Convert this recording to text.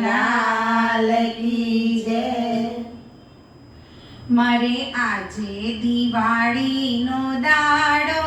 લાલ કી જય મારે આજે દિવાળીનો દાડો